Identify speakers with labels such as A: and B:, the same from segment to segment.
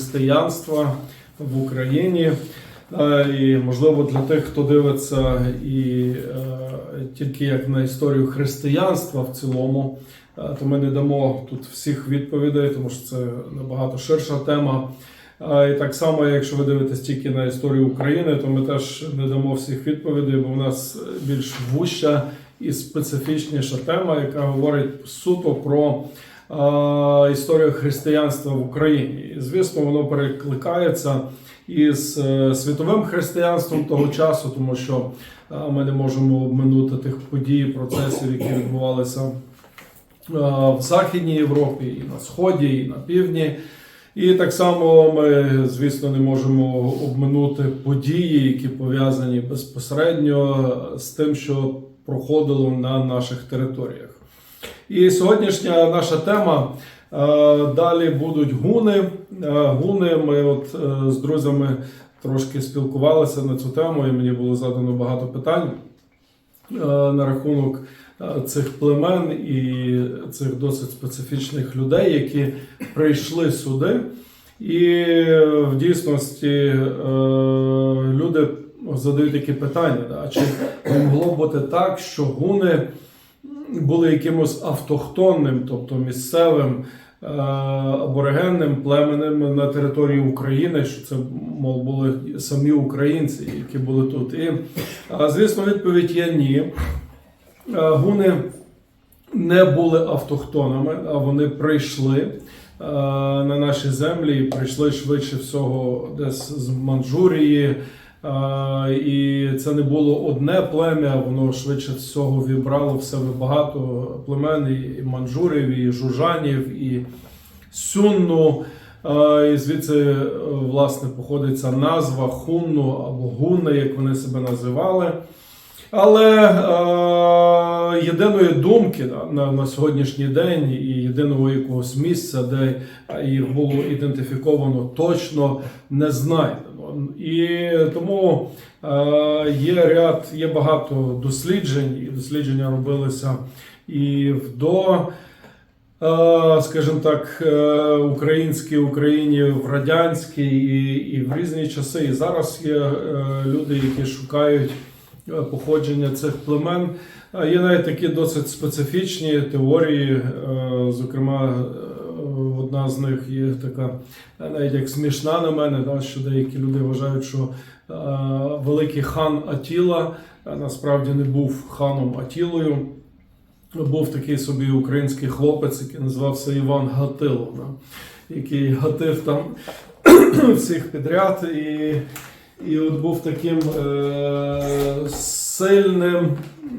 A: християнства в Україні. Е, І можливо для тих, хто дивиться і е, тільки як на історію християнства в цілому, е, то ми не дамо тут всіх відповідей, тому що це набагато ширша тема. І так само, якщо ви дивитесь тільки на історію України, то ми теж не дамо всіх відповідей, бо в нас більш вуща і специфічніша тема, яка говорить суто про історію християнства в Україні. І звісно, воно перекликається із е, світовим християнством того часу, тому що ми не можемо обминути тих подій, процесів, які відбувалися в Західній Європі, і на Сході, і на півдні. І так само ми, звісно, не можемо обминути події, які пов'язані безпосередньо з тим, що проходило на наших територіях. І сьогоднішня наша тема е, далі будуть гуни. Е, Гуни. Ми от е, з друзями трошки спілкувалися на цю тему, і мені було задано багато питань на рахунок цих племен і цих досить специфічних людей, які прийшли сюди. І в дійсності люди задають такі питання: чи могло бути так, що гуни були якимось автохтонним, тобто місцевим е, аборигенним племенем на території України, що це мов були самі українці, які були тут. І звісно, відповідь є ні. Е, Гуни не були автохтонами, а вони прийшли е, на наші землі і прийшли швидше всього десь з Манчжурії. І це не було одне плем'я, воно швидше всього вібрало в себе багато племен і манжурів, і жужанів, і сюнну. І звідси е, власне походить назва хунну або гунна, як вони себе називали. Але е, єдиної думки на, на сьогоднішній день і єдиного якогось місця, де їх було ідентифіковано, точно не знайдено. І тому е, є ряд, є багато досліджень, і дослідження робилися і в до. Е, Скажімо так, е, українській Україні в радянській і, і в різні часи. І зараз є е, люди, які шукають походження цих племен. Є навіть такі досить специфічні теорії. е, Зокрема, е, одна з них є така, е, навіть як смішна на мене, що деякі люди вважають, що е, великий хан Атіла е, насправді не був ханом Атілою. Був такий собі український хлопець, який називався Іван Гатило, який гатив там всіх підряд. І, і от був таким е, сильним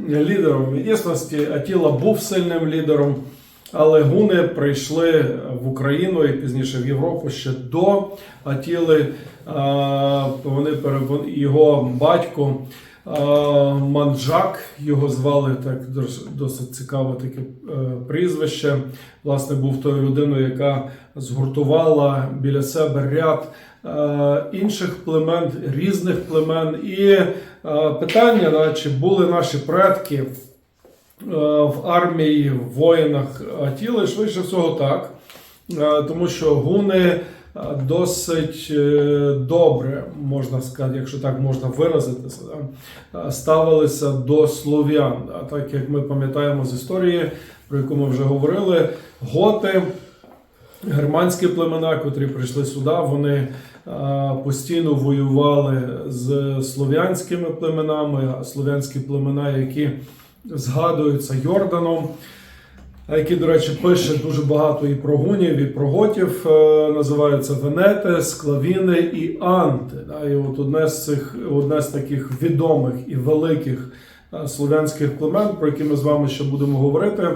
A: лідером. В дійсності Атіла був сильним лідером, але гуни прийшли в Україну і пізніше в Європу ще до Атіли. Е, вони його батько. Манджак його звали так досить цікаве таке е, прізвище. Власне, був тою людиною, яка згуртувала біля себе ряд е, інших племен, різних племен. І е, питання, чи були наші предки в армії, в воїнах Атіли, швидше всього так. Тому що гуни досить е, добре, можна сказати, якщо так можна виразитися, ставилися до слов'ян. Так як ми пам'ятаємо з історії, про яку ми вже говорили, готи, германські племена, котрі прийшли сюди, вони постійно воювали з слов'янськими племенами, слов'янські племена, які згадуються Йорданом. Які, до речі, пише дуже багато і про гунів, і про готів, е, називаються Венети, Склавіни і Анти. І от одне з цих одне з таких відомих і великих е, слов'янських племен, про які ми з вами ще будемо говорити,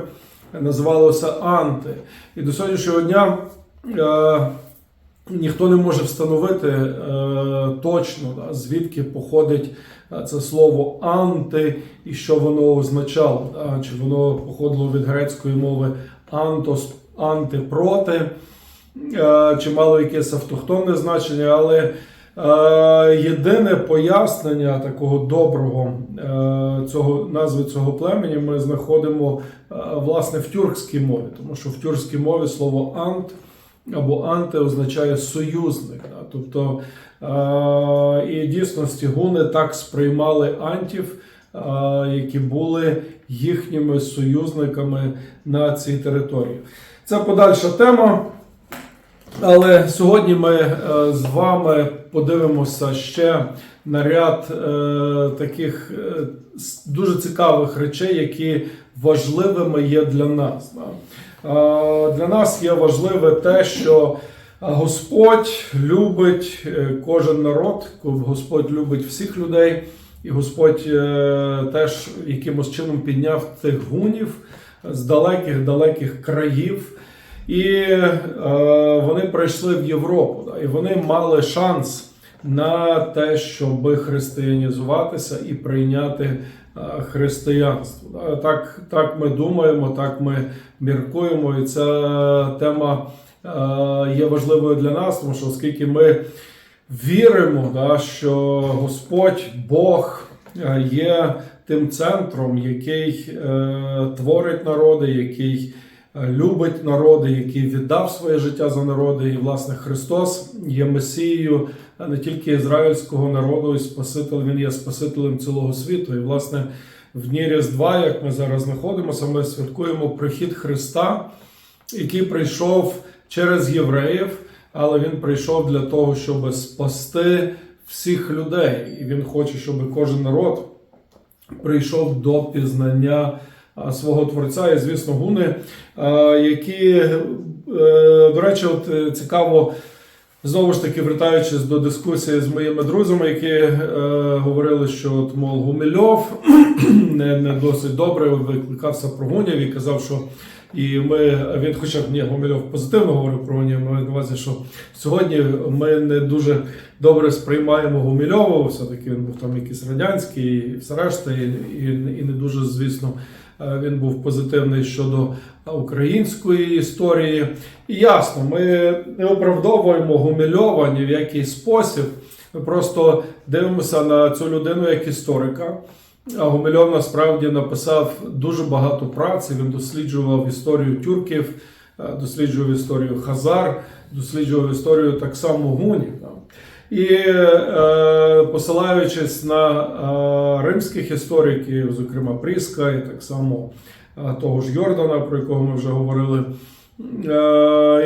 A: називалося Анти. І до сьогоднішнього дня е, ніхто не може встановити е, точно, да, звідки походить е, це слово анти і що воно означало. Да? Чи воно походило від грецької мови антос, анти проти, е, чи мало якесь автохтонне значення, але е, єдине пояснення такого доброго е, цього назви цього племені ми знаходимо е, власне в тюркській мові, тому що в тюркській мові слово ант або анти означає союзник. Да? Тобто е, і дійсності гуни так сприймали антів, е, які були їхніми союзниками на цій території. Це подальша тема. Але сьогодні ми е, з вами подивимося ще на ряд таких дуже цікавих речей, які важливими є для нас. Е, Для нас є важливе те, що Господь любить е, кожен народ, Господь любить всіх людей, і Господь е, теж якимось чином підняв тих гунів з далеких-далеких країв. І е, вони прийшли в Європу, да, і вони мали шанс на те, щоб християнізуватися і прийняти е, християнство. Так, так ми думаємо, так ми міркуємо, і ця тема е, є важливою для нас, тому що оскільки ми віримо, що Господь Бог е, є тим центром, який творить народи, який любить народи, який віддав своє життя за народи. І, власне, Христос є Месією не тільки ізраїльського народу і Спаситель, Він є Спасителем цілого світу. І, власне, в дні Різдва, як ми зараз знаходимося, ми святкуємо прихід Христа, який прийшов через євреїв, але він прийшов для того, щоб спасти всіх людей. І він хоче, щоб кожен народ прийшов до пізнання свого творця. І, звісно, гуни, які, е, до речі, от е, цікаво. Знову ж таки, вертаючись до дискусії з моїми друзями, які е, говорили, що от, мол, Гумільов не, не досить добре викликався про гунів і казав, що і ми він, хоча б ні, Гумільов позитивно говорив про гунів, маю на увазі, що сьогодні ми не дуже добре сприймаємо Гумільова, все-таки він був там якийсь радянський і все решта, і, і, і не дуже, звісно, він був позитивний щодо української історії. І ясно, ми не оправдовуємо Гумільова ні в який спосіб. Ми просто дивимося на цю людину як історика. А Гумильов насправді написав дуже багато праці. Він досліджував історію тюрків, е, досліджував історію Хазар, досліджував історію так само гунів. І е, посилаючись на е, римських істориків, зокрема Пріска, і так само е, того ж Йордана, про якого ми вже говорили,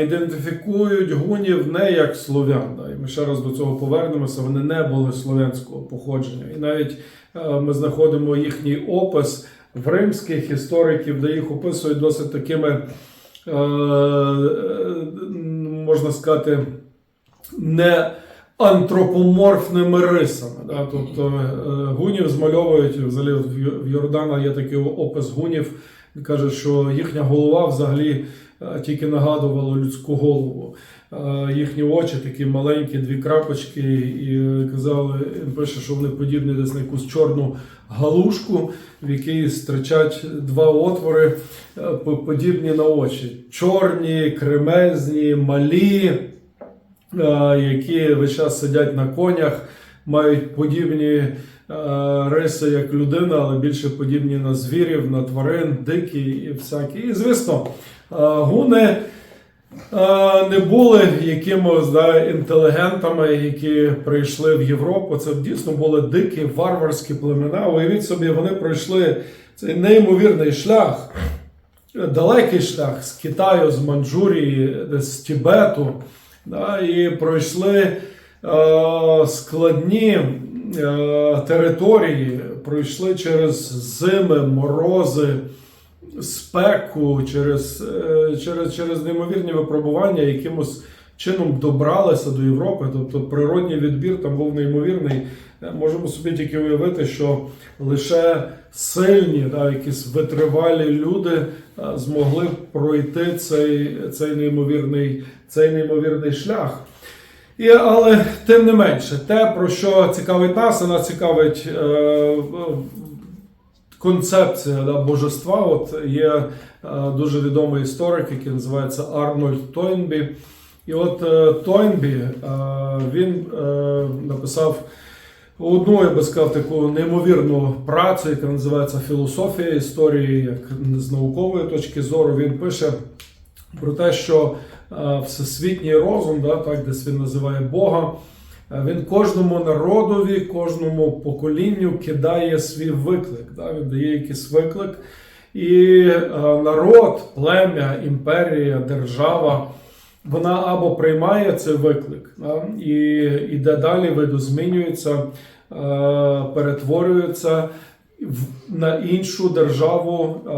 A: ідентифікують гунів не як слов'ян. І ми ще раз до цього повернемося. Вони не були слов'янського походження. І навіть ми знаходимо їхній опис в римських істориків, де їх описують досить такими, можна сказати, не антропоморфними рисами. Да? Тобто е, гунів змальовують взагалі в Йордана є такий опис гунів. Він каже, що їхня голова взагалі е, тільки нагадувала людську голову. Е, Їхні очі такі маленькі, дві крапочки, і казали, він пише, що вони подібні десь на якусь чорну галушку, в якій стирчать два отвори, подібні на очі. Чорні, кремезні, малі які весь час сидять на конях, мають подібні е, риси, як людина, але більше подібні на звірів, на тварин, дикі і всякі. І звісно, е, гуни е, не були якимось да, інтелігентами, які прийшли в Європу. Це дійсно були дикі варварські племена. Уявіть собі, вони пройшли цей неймовірний шлях далекий шлях з Китаю, з Манчжурії, з Тібету, да, і пройшли е, складні е, території, пройшли через зими, морози, спеку, через, е, через, через неймовірні випробування, якимось чином добралися до Європи. Тобто природній відбір там був неймовірний. Е, Можемо собі тільки уявити, що лише сильні, да, якісь витривалі люди змогли пройти цей, цей, неймовірний, цей неймовірний шлях. І, але тим не менше, те, про що цікавить нас, нас цікавить е, е, концепція да, божества. От є е, дуже відомий історик, який називається Арнольд Тойнбі. І от е, Тойнбі е, він е, написав одну, я би сказав, таку неймовірну працю, яка називається Філософія історії, як з наукової точки зору. Він пише про те, що е, всесвітній розум, да, так десь він називає Бога, е, він кожному народові, кожному поколінню кидає свій виклик. Да, він дає якийсь виклик. І е, народ, плем'я, імперія, держава, вона або приймає цей виклик і йде далі, видозмінюється, е, перетворюється на іншу державу, е,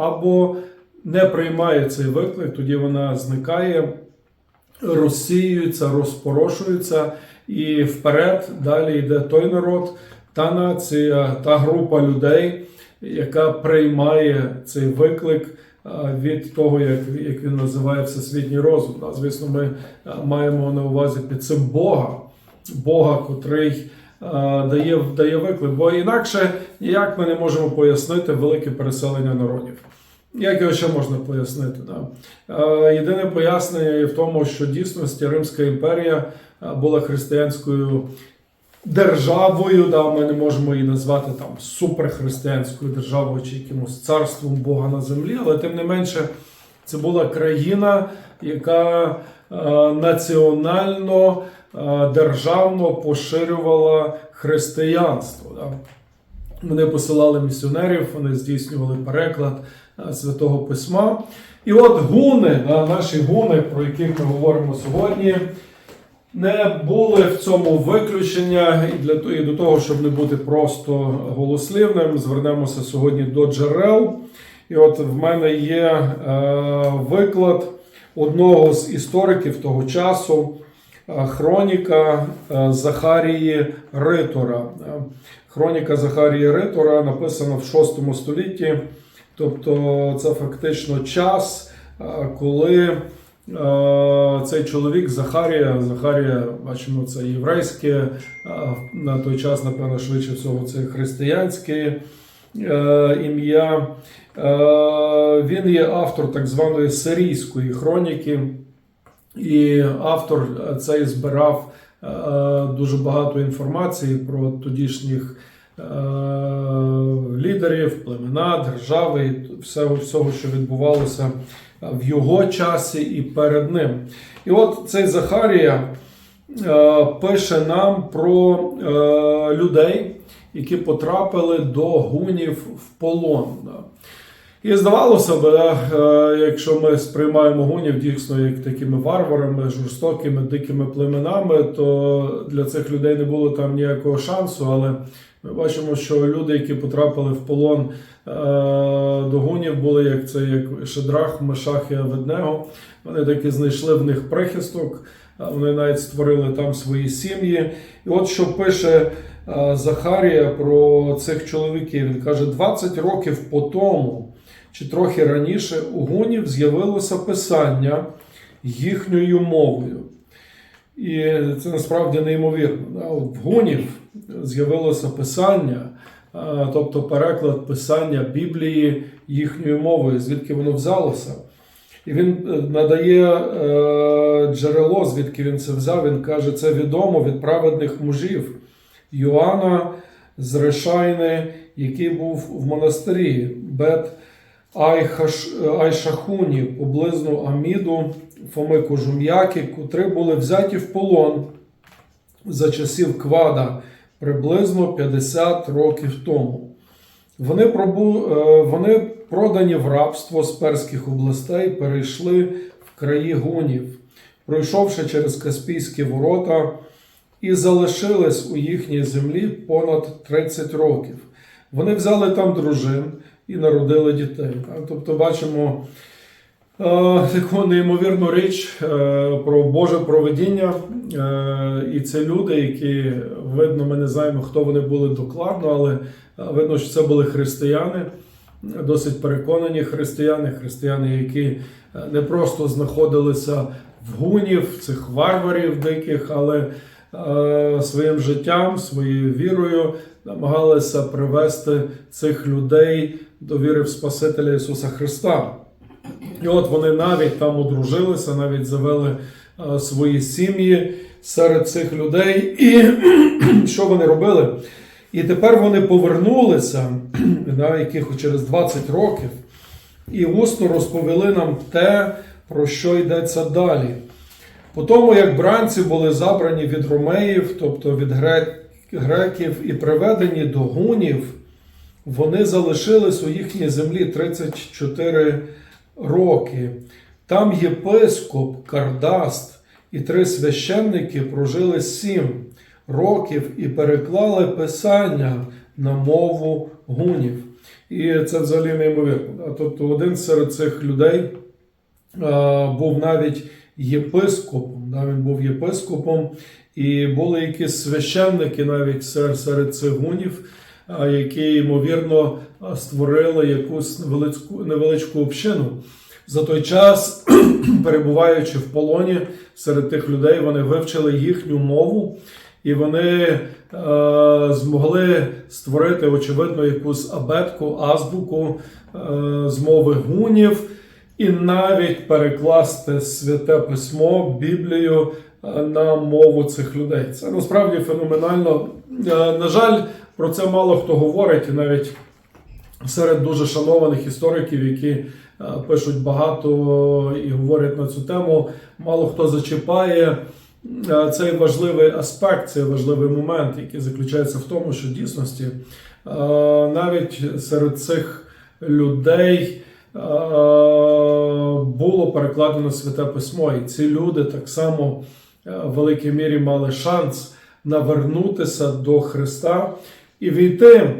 A: або не приймає цей виклик, тоді вона зникає, розсіюється, розпорошується, і вперед далі йде той народ, та нація, та група людей, яка приймає цей виклик від того, як, як він називає всесвітній розум. Да, Звісно, ми маємо на увазі під цим Бога, Бога, котрий дає, дає виклик. Бо інакше ніяк ми не можемо пояснити велике переселення народів. Як його ще можна пояснити? Да? Єдине пояснення є в тому, що дійсності Римська імперія була християнською державою. Да? Ми не можемо її назвати там суперхристиянською державою чи якимось царством Бога на землі, але тим не менше це була країна, яка е, національно, е, державно поширювала християнство. Да? Вони посилали місіонерів, вони здійснювали переклад е, святого письма. І от гуни, наші гуни, про яких ми говоримо сьогодні, не були в цьому виключення. І для і до того, щоб не бути просто голослівним, звернемося сьогодні до джерел. І от в мене є е, виклад одного з істориків того часу, е, хроніка е, Захарії Ритора. Е, Хроніка Захарії Ритора написана в 6 столітті, тобто це фактично час, коли цей чоловік Захарія, Захарія, бачимо, це єврейське, е, на той час, напевно, швидше всього, це християнське е, ім'я. Е, Він є автор так званої сирійської хроніки, і автор цей збирав е, дуже багато інформації про тодішніх е, лідерів, племена, держави, і всього, що відбувалося в його часі і перед ним. І от цей Захарія е, пише нам про е, людей, які потрапили до гунів в полон. І здавалося б, е, якщо ми сприймаємо гунів дійсно як такими варварами, жорстокими, дикими племенами, то для цих людей не було там ніякого шансу. Але ми бачимо, що люди, які потрапили в полон е, до гунів, були як це як Шедрах, Мешах і Аведнего. Вони таки знайшли в них прихисток. е, Вони навіть створили там свої сім'ї. І от що пише е, Захарія про цих чоловіків. Він каже: 20 років по тому, чи трохи раніше, у гунів з'явилося писання їхньою мовою. І це насправді неймовірно. В гунів з'явилося писання, е, тобто переклад писання Біблії їхньою мовою, звідки воно взялося. І він е, надає е, джерело, звідки він це взяв. Він каже, це відомо від праведних мужів Йоанна з Решайни, який був в монастирі Бет Айшахуні поблизу Аміду, Фоми Кожум'яки, котрі були взяті в полон за часів Квада приблизно 50 років тому. Вони, пробу, е, вони продані в рабство з перських областей, перейшли в краї гунів, пройшовши через Каспійські ворота, і залишились у їхній землі понад 30 років. Вони взяли там дружин і народили дітей. Тобто, бачимо таку неймовірну річ е, про Боже проведіння. Е, і це люди, які видно, ми не знаємо, хто вони були докладно, але е, видно, що це були християни, досить переконані християни, християни, які е, не просто знаходилися в гунів, цих варварів диких, але е, своїм життям, своєю вірою намагалися привести цих людей до віри в Спасителя Ісуса Христа. І от вони навіть там одружилися, навіть завели е, свої сім'ї серед цих людей. І що вони робили? І тепер вони повернулися, да, яких через 20 років, і усно розповіли нам те, про що йдеться далі. По тому, як бранці були забрані від ромеїв, тобто від греків, і приведені до гунів, вони залишились у їхній землі 34 роки. Там єпископ Кардаст і три священники прожили сім років і переклали писання на мову гунів. І це взагалі неймовірно. Тобто один серед цих людей був навіть єпископом. Да, він був єпископом, і були якісь священники навіть серед, цих гунів, які, ймовірно, створили якусь невеличку, невеличку общину. За той час, перебуваючи в полоні серед тих людей, вони вивчили їхню мову. І вони е, змогли створити, очевидно, якусь абетку, азбуку е, з мови гунів, і навіть перекласти святе письмо, Біблію на мову цих людей. Це насправді феноменально. Е, на жаль, про це мало хто говорить, і навіть серед дуже шанованих істориків, які е, пишуть багато і говорять на цю тему, мало хто зачіпає е, цей важливий аспект, цей важливий момент, який заключається в тому, що в дійсності е, навіть серед цих людей було перекладено святе письмо, і ці люди так само в великій мірі мали шанс навернутися до Христа і війти е,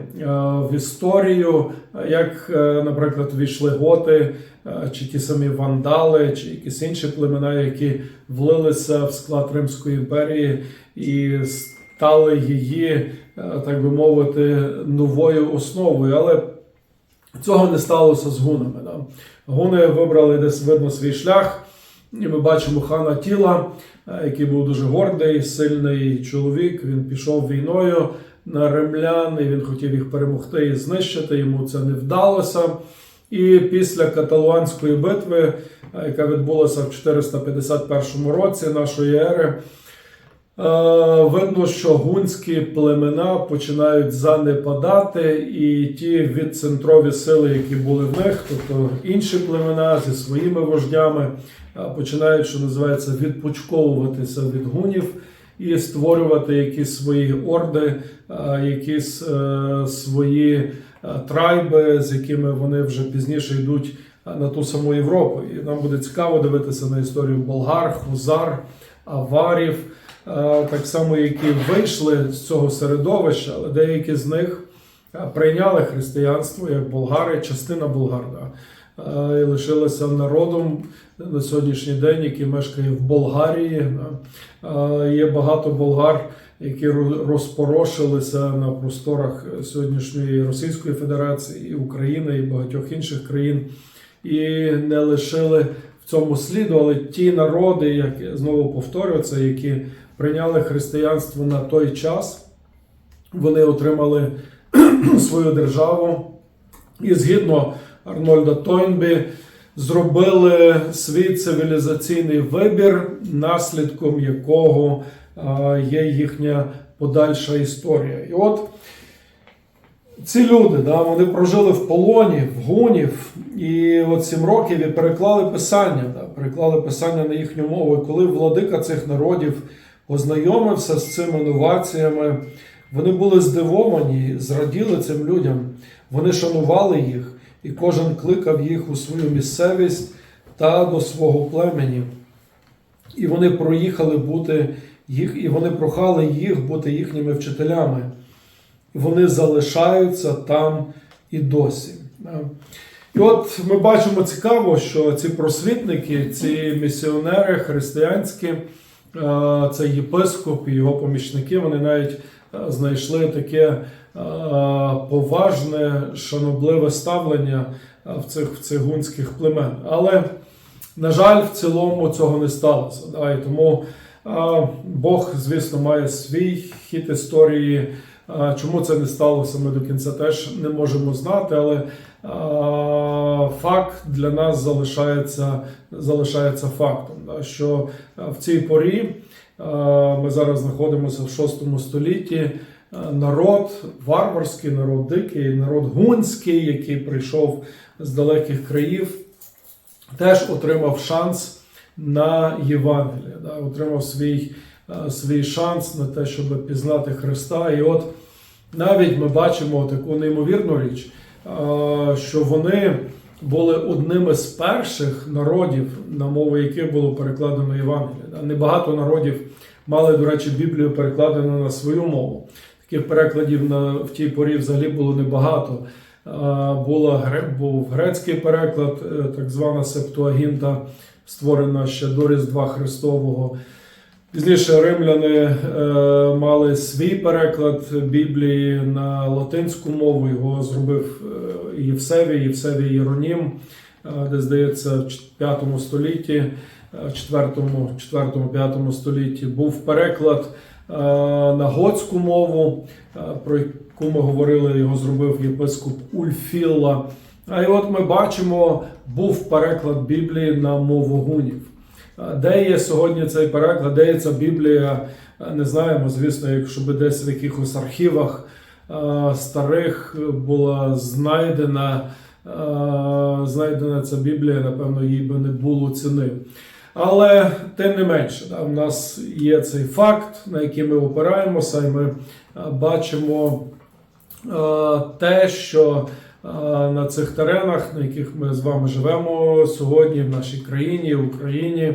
A: в історію, як, е, наприклад, війшли готи, е, чи ті самі вандали, чи якісь інші племена, які влилися в склад Римської імперії і стали її, так би мовити, новою основою. Але Цього не сталося з гунами. Да? Гуни вибрали десь видно свій шлях, і ми бачимо хана тіла, який був дуже гордий, сильний чоловік. Він пішов війною на римлян, і він хотів їх перемогти і знищити. Йому це не вдалося. І після каталуанської битви, е, яка відбулася в 451 році нашої ери, Е, Видно, що гунські племена починають занепадати, і ті відцентрові сили, які були в них, тобто інші племена зі своїми вождями, е, починають, що називається, відпочковуватися від гунів і створювати якісь свої орди, е, якісь е, свої е, трайби, з якими вони вже пізніше йдуть на ту саму Європу. І нам буде цікаво дивитися на історію болгар, хузар, аварів так само, які вийшли з цього середовища, але деякі з них прийняли християнство як болгари, частина болгар, да, і лишилися народом на сьогоднішній день, який мешкає в Болгарії. Е, Є багато болгар, які розпорошилися на просторах сьогоднішньої Російської Федерації, і України і багатьох інших країн, і не лишили в цьому сліду, але ті народи, як знову повторюю, це які прийняли християнство на той час, вони отримали свою державу. І згідно Арнольда Тойнбі, зробили свій цивілізаційний вибір, наслідком якого є їхня подальша історія. І от ці люди, да, вони прожили в полоні, в гунів, і от сім років і переклали писання, да, переклали писання на їхню мову. І коли владика цих народів познайомився з цими новаціями, вони були здивовані, зраділи цим людям, вони шанували їх, і кожен кликав їх у свою місцевість та до свого племені. І вони проїхали бути їх, і вони прохали їх бути їхніми вчителями. Вони залишаються там і досі. І от ми бачимо цікаво, що ці просвітники, ці місіонери християнські, е, цей єпископ і його помічники, вони навіть е, знайшли таке е, поважне, шанобливе ставлення е, в цих, в цих племен. Але, на жаль, в цілому цього не сталося. Да? І тому е, Бог, звісно, має свій хід історії. Чому це не сталося, ми до кінця теж не можемо знати, але факт для нас залишається, залишається фактом, що в цій порі ми зараз знаходимося в 6 столітті. Народ варварський, народ дикий, народ гунський, який прийшов з далеких країв, теж отримав шанс на Євангеліє, да, отримав свій, е, свій шанс на те, щоб пізнати Христа. І от навіть ми бачимо таку неймовірну річ, е, що вони були одними з перших народів, на мову яких було перекладено Євангеліє. Да. Небагато народів мали, до речі, Біблію перекладену на свою мову. Таких перекладів на, в тій порі взагалі було небагато. Була, був грецький переклад, е, так звана Септуагінта, створена ще до Різдва Христового. Пізніше римляни е, мали свій переклад Біблії на латинську мову. Його зробив е, Євсевій, Євсевій Єронім, е, де здається, в 5 столітті, 4-5 столітті був переклад на готську мову, про яку ми говорили, його зробив єпископ Ульфілла. А і от ми бачимо, був переклад Біблії на мову гунів. Де є сьогодні цей переклад, де є ця Біблія, не знаємо. Звісно, якщо би десь в якихось архівах старих була знайдена, знайдена ця Біблія, напевно, їй би не було ціни. Але тим не менше, да, у нас є цей факт, на який ми опираємося, і ми бачимо те, що на цих теренах, на яких ми з вами живемо сьогодні, в нашій країні, в Україні,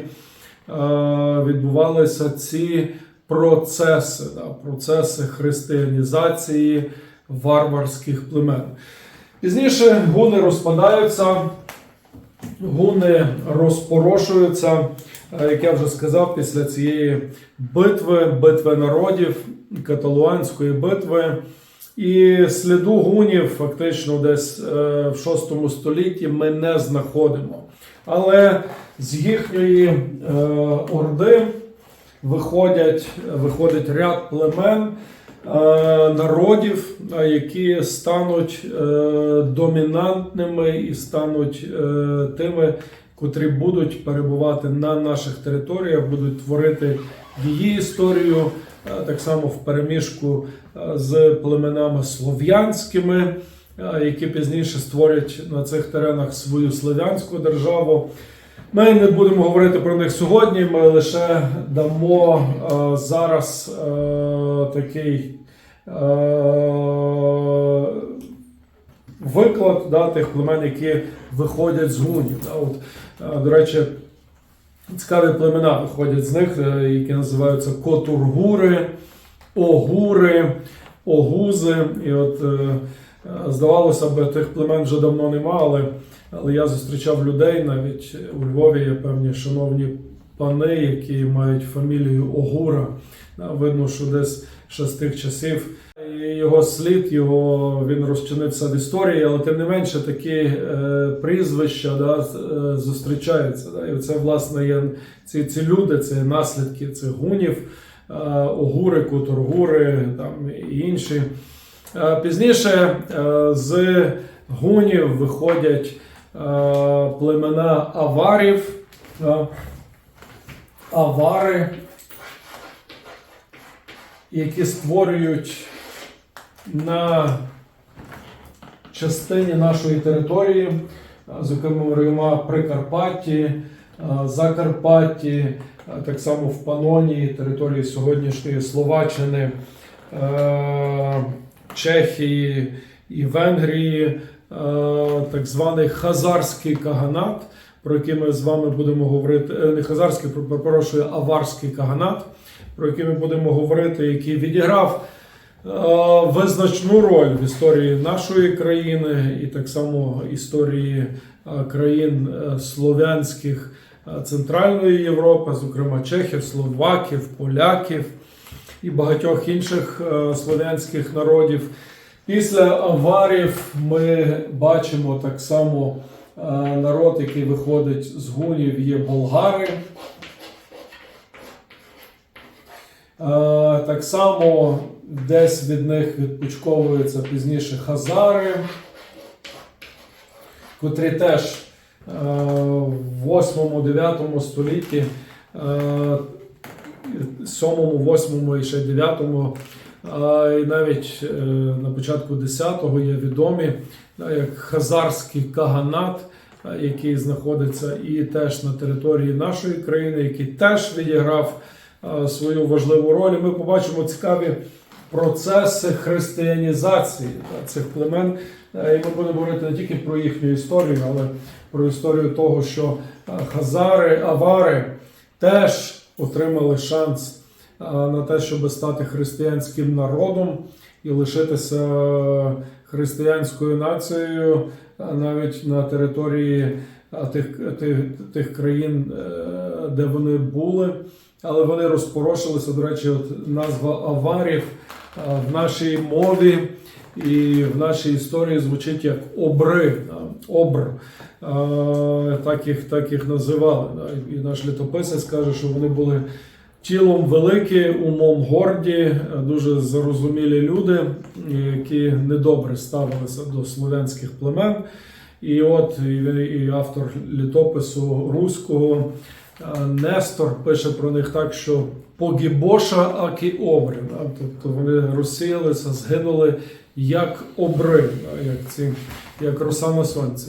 A: відбувалися ці процеси, да, процеси християнізації варварських племен. Пізніше гуни розпадаються, гуни розпорошуються, як я вже сказав, після цієї битви, битви народів, каталуанської битви. І сліду гунів фактично десь е, в 6 столітті ми не знаходимо. Але з їхньої е, орди виходять, виходить ряд племен, е, народів, які стануть домінантними і стануть тими, котрі будуть перебувати на наших територіях, будуть творити її історію, так само в переміжку е, з племенами слов'янськими, е, які пізніше створять на цих теренах свою слов'янську державу. Ми не будемо говорити про них сьогодні. Ми лише дамо е, зараз е, такий е, виклад да, тих племен, які виходять з гунів. Да, от, е, до речі, цікаві племена виходять з них, е, які називаються котургури, огури, огузи. І от е, е, здавалося б, тих племен вже давно нема, але, але я зустрічав людей навіть у Львові є певні шановні пани, які мають фамілію Огура. Видно, що десь ще з тих часів його слід, його він розчинився в історії, але тим не менше такі е, прізвища да, е, зустрічаються. Да, і це власне є ці, ці люди, це наслідки цих гунів, е, огури, кутургури там і інші. Е, Пізніше е, з гунів виходять е, племена аварів. е, Авари, які створюють на частині нашої території, зокрема Прикарпатті, е, Закарпатті, так само в Панонії, території сьогоднішньої Словаччини, Чехії і Венгрії, так званий Хазарський каганат, про який ми з вами будемо говорити, е, не Хазарський, про- перепрошую, Аварський каганат, про який ми будемо говорити, який відіграв визначну роль в історії нашої країни і так само історії е, країн е, слов'янських е, Центральної Європи, зокрема Чехів, Словаків, Поляків і багатьох інших е, слов'янських народів. Після аварів ми бачимо так само е, народ, який виходить з гунів, є болгари. Е, Так само десь від них відпочковуються пізніше хазари, котрі теж е, в 8-9 столітті, е, 7, 8 і ще 9, е, і навіть е, на початку 10-го є відомі, як хазарський каганат, е, який знаходиться і теж на території нашої країни, який теж відіграв е, свою важливу роль. Ми побачимо цікаві процеси християнізації цих племен. Е, І ми будемо говорити не тільки про їхню історію, але про історію того, що е, хазари, авари теж отримали шанс е, на те, щоб стати християнським народом і лишитися християнською нацією навіть на території тих, тих, тих країн, де вони були. Але вони розпорошилися. До речі, от назва аварів в нашій мові і в нашій історії звучить як обри, обр. Так їх, так їх називали. І наш літописець каже, що вони були тілом великі, умом горді, дуже зарозумілі люди, які недобре ставилися до слов'янських племен. І от і, автор літопису руського Нестор пише про них так, що погібоша акі обри. да, Тобто вони розсіялися, згинули як обри, да, як, ці, як роса на сонці.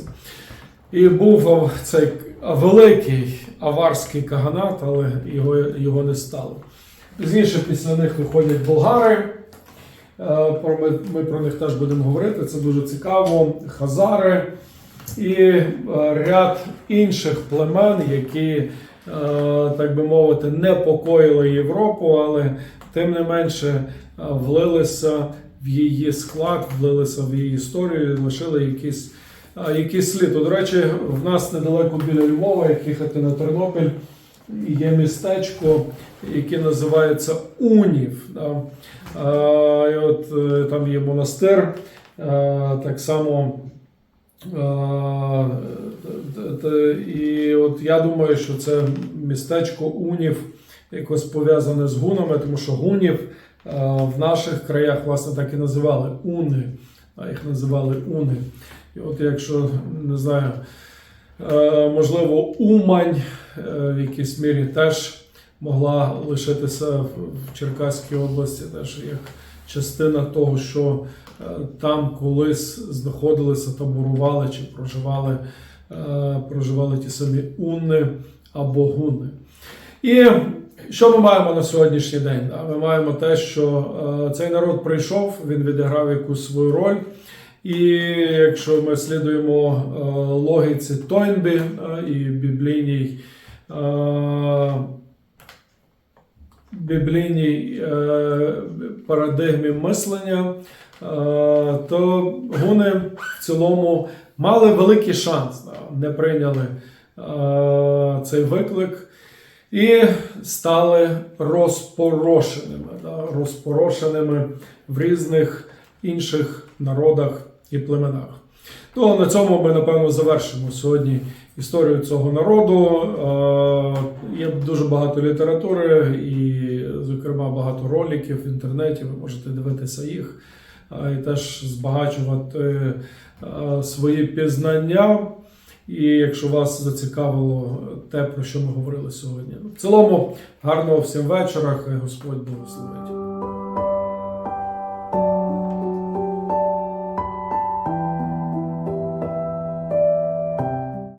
A: І був цей великий аварський каганат, але його, його не стало. Пізніше після них виходять болгари. Ми, про них теж будемо говорити. Це дуже цікаво. Хазари і ряд інших племен, які, так би мовити, непокоїли Європу, але тим не менше е, влилися в її склад, влилися в її історію лишили якісь, е, якийсь слід. До речі, в нас недалеко біля Львова, як їхати на Тернопіль, є містечко, яке називається Унів. Да? І от е, там є монастир, е, так само. І от я думаю, що це містечко Унів якось пов'язане з гунами, тому що гунів в наших краях власне так і називали уни, їх називали уни. І от якщо не знаю, можливо, Умань е, в якійсь мірі теж могла лишитися в Черкаській області, теж як частина того, що там колись знаходилися, таборували чи проживали, е, проживали ті самі унни або гуни. І що ми маємо на сьогоднішній день? Ми маємо те, що е, цей народ прийшов, він відіграв якусь свою роль. І якщо ми слідуємо е, логіці Тойнбі е, і біблійній е, біблійній е, парадигмі мислення, е, то гуни в цілому мали великий шанс, не прийняли е, цей виклик і стали розпорошеними, розпорошеними в різних інших народах і племенах. То на цьому ми напевно завершимо сьогодні історію цього народу. Е, Є дуже багато літератури і, зокрема, багато роликів в інтернеті. Ви можете дивитися їх е, і теж збагачувати свої пізнання. І якщо вас зацікавило те, про що ми говорили сьогодні. В цілому, гарного всім вечора, хай Господь благословить.